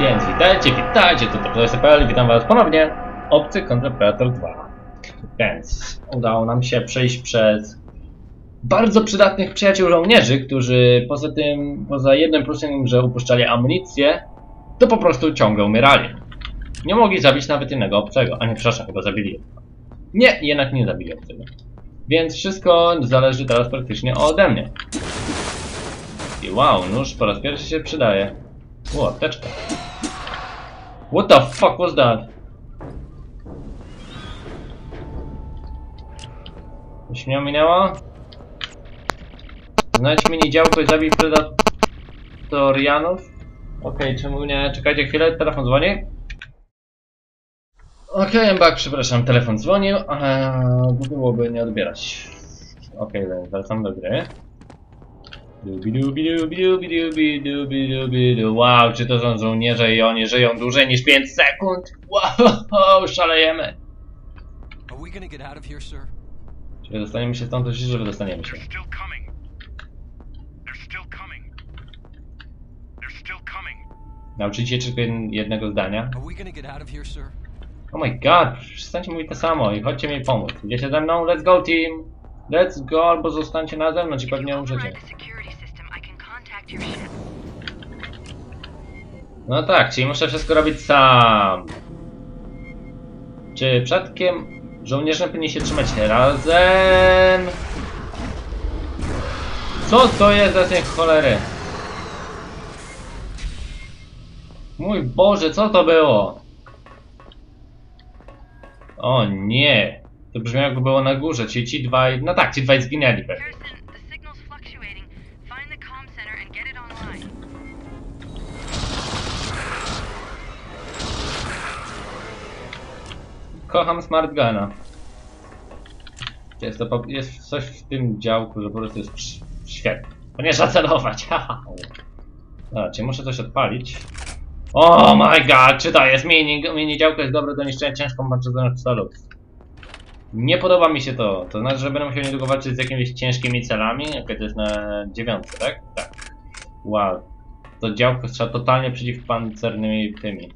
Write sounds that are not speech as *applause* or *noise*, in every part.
Więc witajcie, witajcie, to PlayStation.pl, witam was ponownie. Obcy kontra Predator 2. Więc udało nam się przejść przez bardzo przydatnych przyjaciół żołnierzy, którzy poza tym, poza jednym plusem, że upuszczali amunicję, to po prostu ciągle umierali. Nie mogli zabić nawet jednego obcego, a nie, przepraszam, chyba zabili. Nie, jednak nie zabili obcego. Więc wszystko zależy teraz praktycznie ode mnie. I wow, nóż po raz pierwszy się przydaje. O, apteczka. What the fuck was that? Coś mnie minęło? Znajdź mini działko i zabij predatorianów? Okej, czemu nie? Czekajcie chwilę, telefon dzwoni. Okej, okay, back, przepraszam, telefon dzwonił, a głupio byłoby nie odbierać. Okej, okay, wracam do gry. Wow, czy to są żołnierze i oni żyją dłużej niż 5 sekund? Wow, *laughs* szalejemy. Are we gonna get out of here, sir? Czy dostaniemy się stąd, to się, że wydostaniemy się. Nauczycie tylko jed- jednego zdania. Are we gonna get out of here, sir? Oh my god, przestańcie mówić to samo i chodźcie mi pomóc. Idziecie ze mną? Let's go team! Let's go, albo zostańcie na zewnątrz i pewnie umrzecie. No tak, czyli muszę wszystko robić sam. Czy przypadkiem żołnierze powinni się trzymać razem? Co to jest za tej cholery? Mój Boże, co to było? O nie! To brzmiało jakby było na górze, czyli ci dwaj... No tak, ci dwaj zginęli pewnie. Kocham Smart Guna. Jest, to, jest coś w tym działku, że po prostu jest świetne. To nie trzeba celować, *laughs* haha. Dobra, czy muszę coś odpalić? Oh my god, czy to jest mini, mini działko jest dobre do niszczenia ciężką pancerzonych celów. Nie podoba mi się to. To znaczy, że będę musiał niedługo walczyć z jakimiś ciężkimi celami. Okej, to jest na dziewiątce, tak? Tak. Wow. To działko strzela totalnie przeciwpancernymi tymi.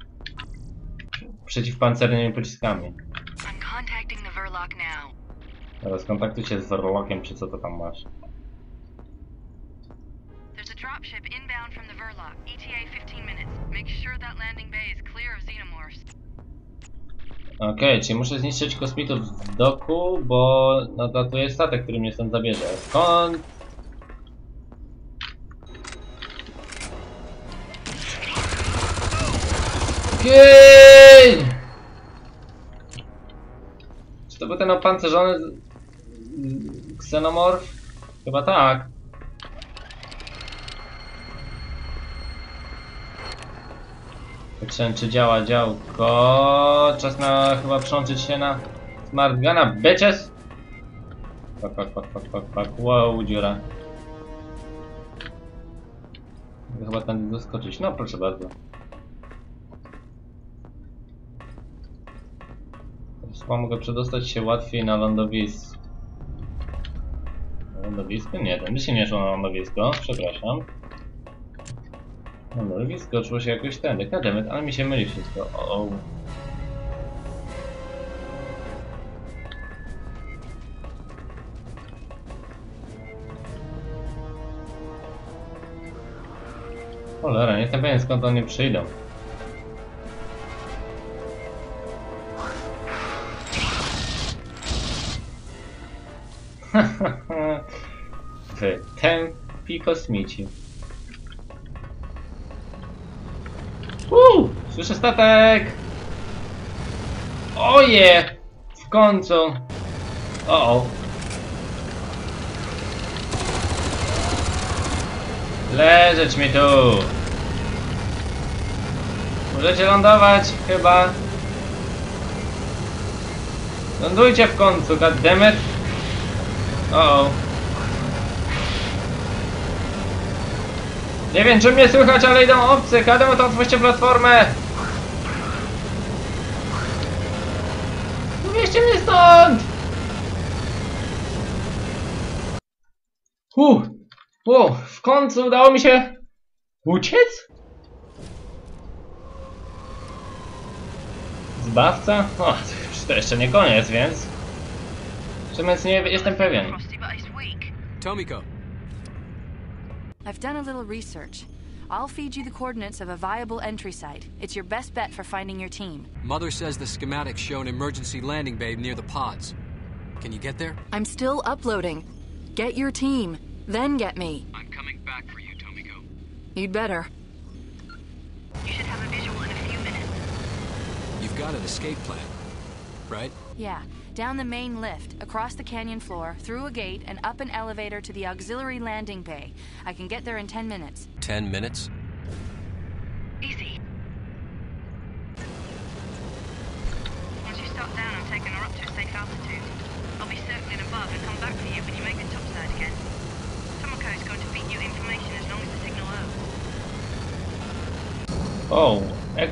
Przeciwpancernymi pociskami. I'm contacting the Verloc now. Teraz kontaktuj się z Warlockiem, czy co to tam masz. There's a dropship inbound from the Verloc. ETA 15 minutes. Make sure that landing bay is clear of xenomorphs. Okej, czyli muszę zniszczyć kosmitów w doku, bo nadlatuje statek, który mnie stąd zabierze. Skąd? Okej! Czy to był ten opancerzony ksenomorf? Chyba tak. Patrzę, czy działa działko. Czas na chyba przełączyć się na Smart Guna. Bitches! Pak, pak, pak, pak, pak, pak. Wow, dziura. Chyba tędy doskoczyć. No, proszę bardzo. Chyba mogę przedostać się łatwiej na lądowisko. Lądowisko? Nie, tędy się nie szło na lądowisko. Przepraszam. No, skoczyło się jakoś tędy. Kademet, ale mi się myli wszystko. O, o. Cholera, nie jestem pewien skąd oni przyjdą. Wytępi kosmici. Uuu, słyszę statek! Oje! W końcu! O, o. Leżeć mi tu! Możecie lądować, chyba. Lądujcie w końcu, goddammit! O, o. Nie wiem, czy mnie słychać, ale idą obcy. Kademu to otwórzcie platformę. Wieście mnie stąd! Uff, uff, w końcu udało mi się uciec? Zbawca? O, to jeszcze nie koniec, więc... Czymś nie jestem pewien. Tomiko, I've done a little research. I'll feed you the coordinates of a viable entry site. It's your best bet for finding your team. Mother says the schematics show an emergency landing bay near the pods. Can you get there? I'm still uploading. Get your team, then get me. I'm coming back for you, Tomiko. You'd better. You should have a visual in a few minutes. You've got an escape plan, right? Yeah, down the main lift, across the canyon floor, through a gate, and up an elevator to the auxiliary landing bay. I can get there in 10 minutes. Ten minutes?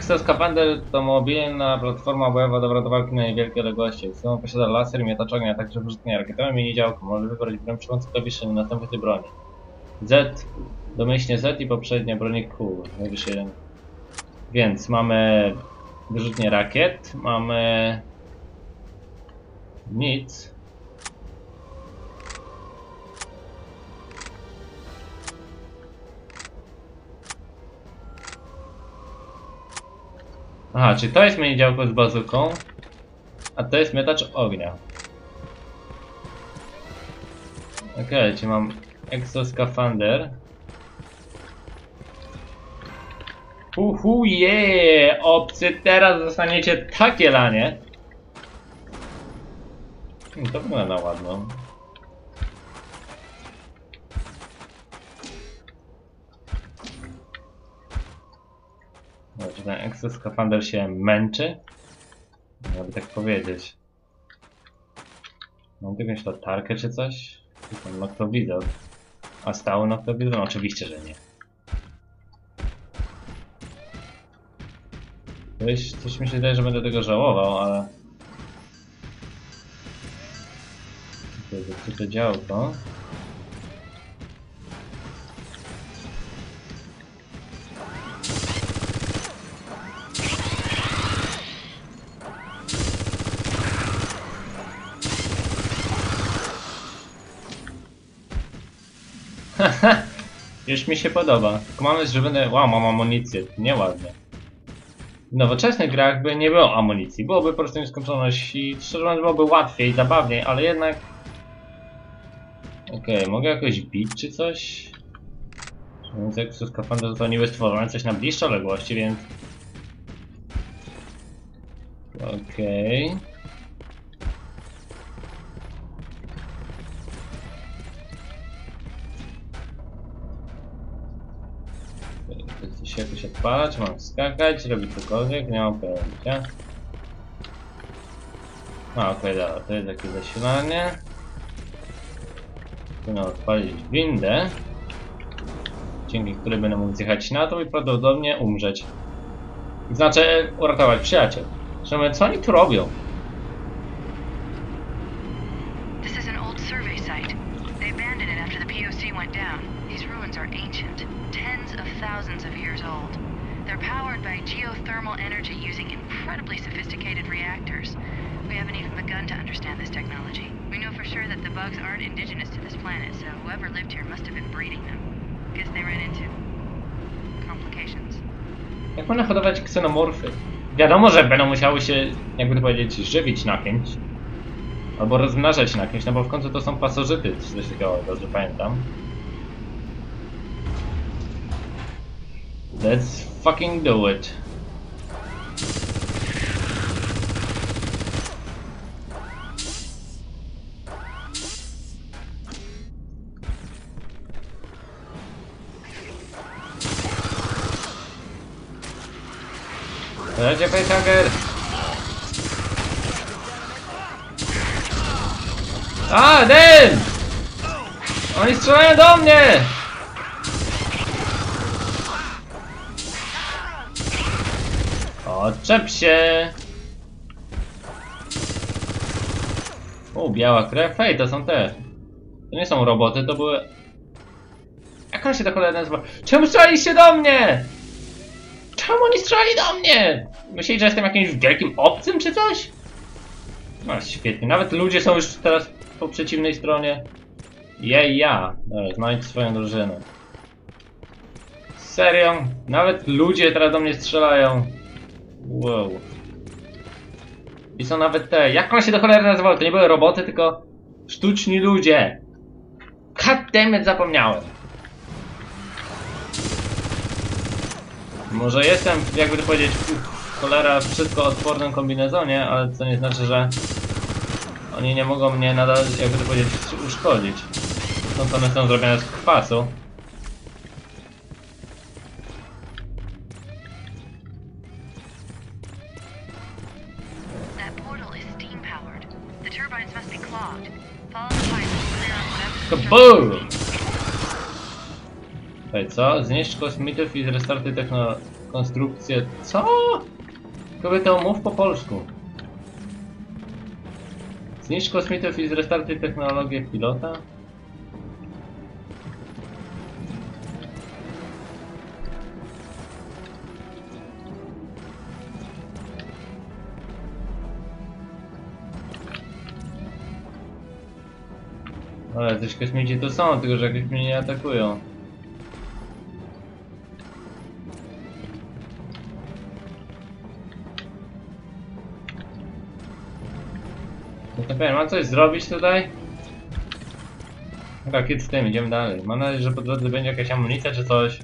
Exoskafander to mobilna platforma bojowa dobra do walki na niewielkie odległości. Sama posiada laser i miotacz ognia, a także wyrzutnie rakietowe mini działko. Może wybrać broń przyłącz do wiszenia następnej broni. Z, domyślnie Z i poprzednia broni Q. Więc mamy wyrzutnie rakiet, mamy nic. Aha, czy to jest mini działko z bazuką, a to jest miotacz ognia. Okej, czy mam exoskafander. Uhu, je! Obcy, teraz dostaniecie takie lanie. Hmm, To wygląda ładno. Znaczy ten exoskafander się męczy? Jakby tak powiedzieć. Mam tu jakąś latarkę czy coś? Ten noktowizor. A stały noktowizor? No oczywiście, że nie. Coś, coś mi się wydaje, że będę tego żałował, ale... To jest zepsute działko. *laughs* Już mi się podoba. Tylko mam nadzieję, że będę... Wow, mam amunicję. Nieładnie. W nowoczesnych grach by nie było amunicji. Byłoby po prostu nieskończoność i szczerze mówiąc byłoby łatwiej, zabawniej, ale jednak... Okej, mogę jakoś bić czy coś? Więc jak skafander to niby stworzone coś na bliższe odległości, więc... Okej... Chce odpalać, mam skakać, robić cokolwiek, nie mam pojęcia. A, okej, dobra, to jest jakieś zasilanie. Powinno odpalić windę, dzięki której będę mógł zjechać na to i prawdopodobnie umrzeć. Znaczy, uratować przyjaciel. Zresztą, co oni tu robią? They abandoned it after the POC went down. These ruins are ancient, tens of thousands of years old. They're powered by geothermal energy using incredibly sophisticated reactors. We haven't even begun to understand this technology. We know for sure that the bugs aren't indigenous to this planet, so whoever lived here must have been breeding them. Guess they ran into complications. Jak można hodować ksenomorfy? Wiadomo, że będą musiały się, jakby to powiedzieć, żywić na kimś. Albo rozmnażać na kimś, no bo w końcu to są pasożyty, czy coś takiego, dobrze pamiętam. Let's fucking do it. Radzie Facehager! A, Den! Oni strzelają do mnie! Odczep się! O, biała krew. Hej, to są te. To nie są roboty, to były... Jak on się tak cholera nazywa? Czemu strzelaliście do mnie? Czemu oni strzelali do mnie? Myślicie, że jestem jakimś wielkim obcym czy coś? No świetnie, nawet ludzie są już teraz po przeciwnej stronie. Jej, ja. Dobra, znajdź swoją drużynę. Serio? Nawet ludzie teraz do mnie strzelają. Wow. I są nawet te, jak on się do cholery nazywał? To nie były roboty, tylko sztuczni ludzie. Goddammit, zapomniałem. Może jestem, jakby to powiedzieć, cholera wszystko odpornym kombinezonie, ale to nie znaczy, że oni nie mogą mnie nadal, jakby to powiedzieć, uszkodzić. Stąd one są zrobione z kwasu. Kaboom! Czekaj, co? Zniszcz kosmitów i zrestartuj techno... konstrukcję. Co? Kobieta, mów po polsku. Zniszcz kosmitów i zrestartuj technologię pilota? Ale coś kosmici to są, tylko że jakoś mnie nie atakują. Powiem, mam coś zrobić tutaj? Dobra, kiedy z tym, idziemy dalej. Mam nadzieję, że po drodze będzie jakaś amunicja czy coś.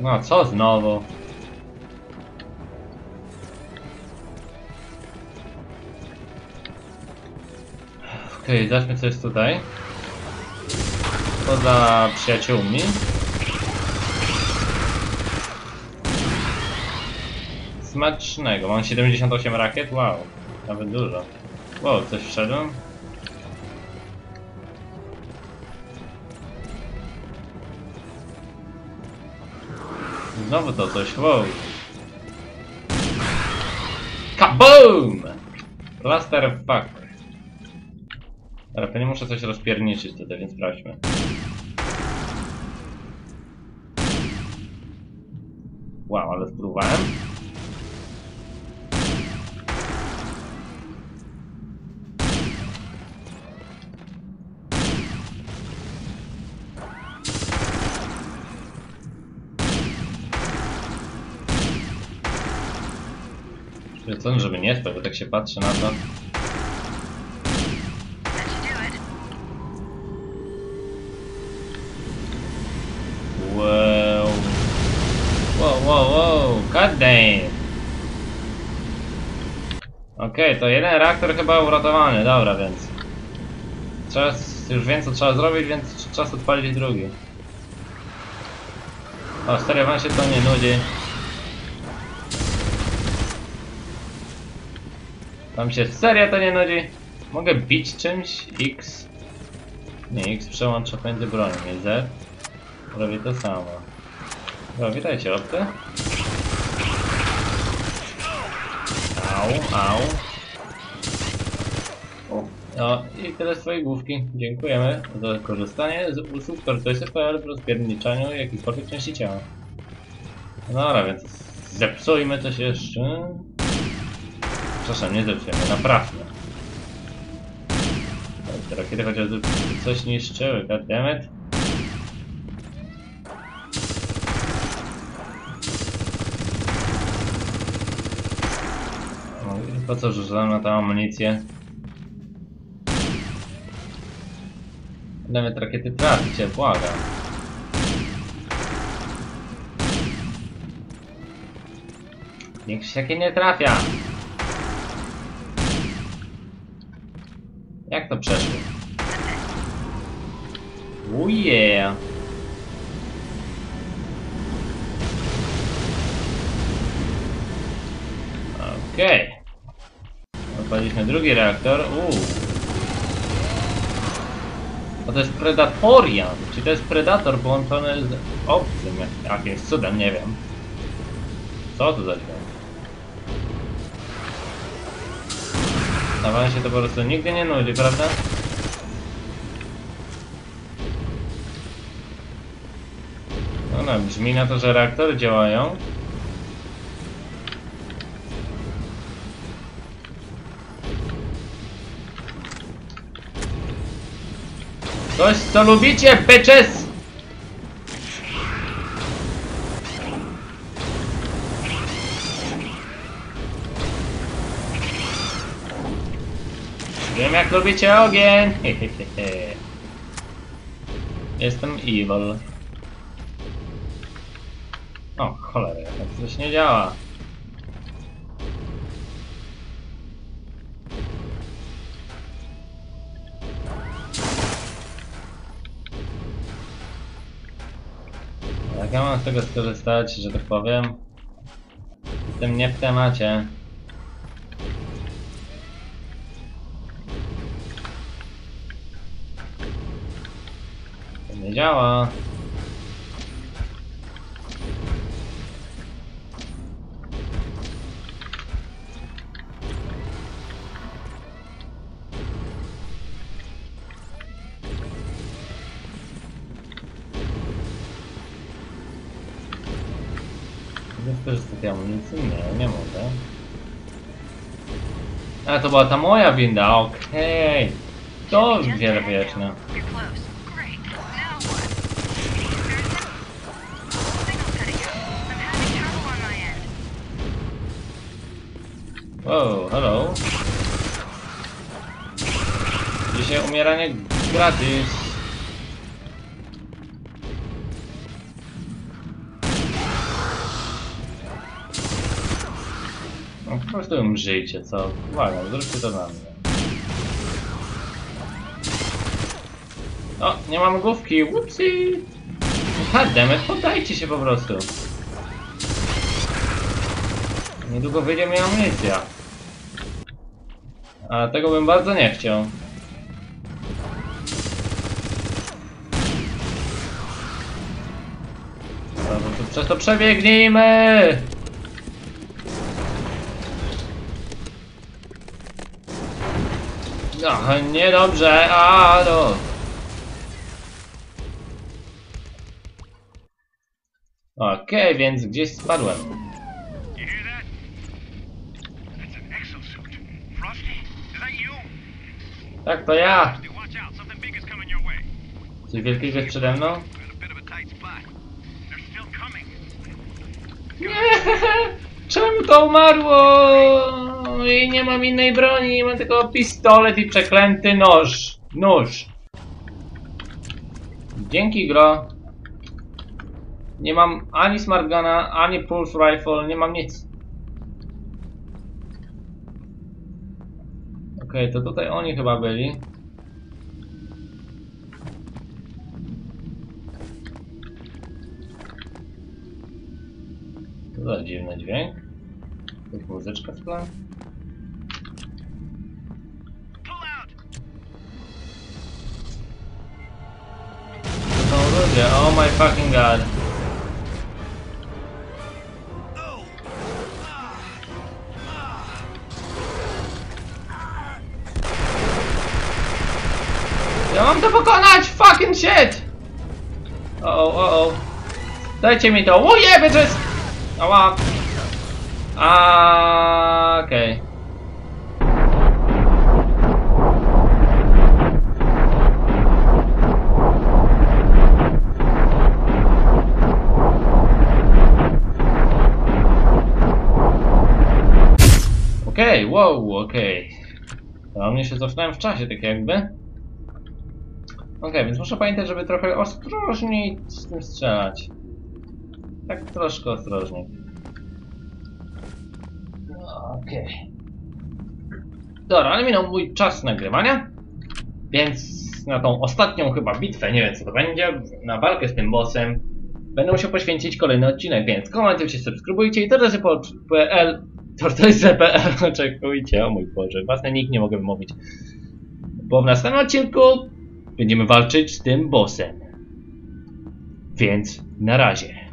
No, co znowu? Okej, zobaczmy co jest tutaj. Poza przyjaciółmi. Smacznego. Mam 78 rakiet? Wow. Nawet dużo. Wow, coś wszedłem? Znowu to coś, wow. Kaboom! Clusterfuck. Ale pewnie muszę coś rozpierniczyć tutaj, więc sprawdźmy. Wow, ale spróbowałem. Co, żeby nie spać, bo tak się patrzy na to. Wow. Wow, wow, wow. God damn. Okej, to jeden reaktor chyba uratowany, dobra, więc. Czas, już wiem co trzeba zrobić, więc czas odpalić drugi. O, serio, wam się to nie nudzi. Wam się serio to nie nudzi? Mogę bić czymś? X. Nie, X przełącza między bronią, nie Z. To samo. Dobra, witajcie, obcy. Au, au. No i tyle swojej główki. Dziękujemy za korzystanie z usług tortoise.pl w rozpierniczaniu jakichkolwiek części ciała. No dobra, więc zepsujmy coś jeszcze. Przepraszam, nie zepsujemy, naprawmy. Te rakiety chociaż coś niszczyły, goddammit. No po co rzucałem na tę amunicję? Nawet rakiety traficie, błagam. Niech się nie trafia! Jak to przeszło? Oh yeah! Okej. Odpaliliśmy drugi reaktor. Uuu. To jest Predatorian. Czy to jest Predator połączony z obcym? jak- Jakimś cudem, nie wiem. Co to za dźwięk? Na wam się to po prostu nigdy nie nudzi, prawda? No, no, brzmi na to, że reaktory działają. Coś, co lubicie, bitches! Jak lubicie ogień! *laughs* Jestem evil. O, cholera, jak coś nie działa. Jak ja mam z tego skorzystać, że tak powiem? Jestem nie w temacie. Działa. Tej amunicji? Nie, nie mogę. A, to była ta moja winda, okej. To Just wiele wyjaśnia. Wow, hello. Dzisiaj umieranie gratis. No po prostu umrzyjcie, co? Uwaga, zróbcie to na mnie. O, nie mam główki, whoopsie! Goddammit, poddajcie się po prostu. Niedługo wyjdzie mi amunicja. A tego bym bardzo nie chciał. Dobra, to przez to przebiegnijmy! No, niedobrze, a no. Okej, więc gdzieś spadłem. Tak, to ja! Coś wielkiego jest przede mną? Nie! *laughs* Czemu to umarło? I nie mam innej broni, mam tylko pistolet i przeklęty nóż. Nóż. Dzięki gro. Nie mam ani smartguna, ani pulse rifle, nie mam nic. Okej, to tutaj oni chyba byli. To za dziwny dźwięk. Jest muzyczka w tle. To są ludzie, oh my fucking god. Mam to pokonać! Fucking shit! O, o, o. Dajcie mi to. Uje, bitches! Ała. A, okej. Okej, wow, okej. Okay. mnie się cofnąłem w czasie, tak jakby. Okej, więc muszę pamiętać, żeby trochę ostrożniej z tym strzelać. Tak troszkę ostrożniej. No, Okej. Dobra, ale minął mój czas nagrywania. Więc na tą ostatnią chyba bitwę, nie wiem co to będzie, na walkę z tym bossem, będę musiał poświęcić kolejny odcinek, więc komentujcie, subskrybujcie i tortoise.pl tortoise.pl *laughs* oczekujcie, o mój Boże, własny nick nie mogę wymówić. Bo w następnym odcinku będziemy walczyć z tym bossem. Więc na razie.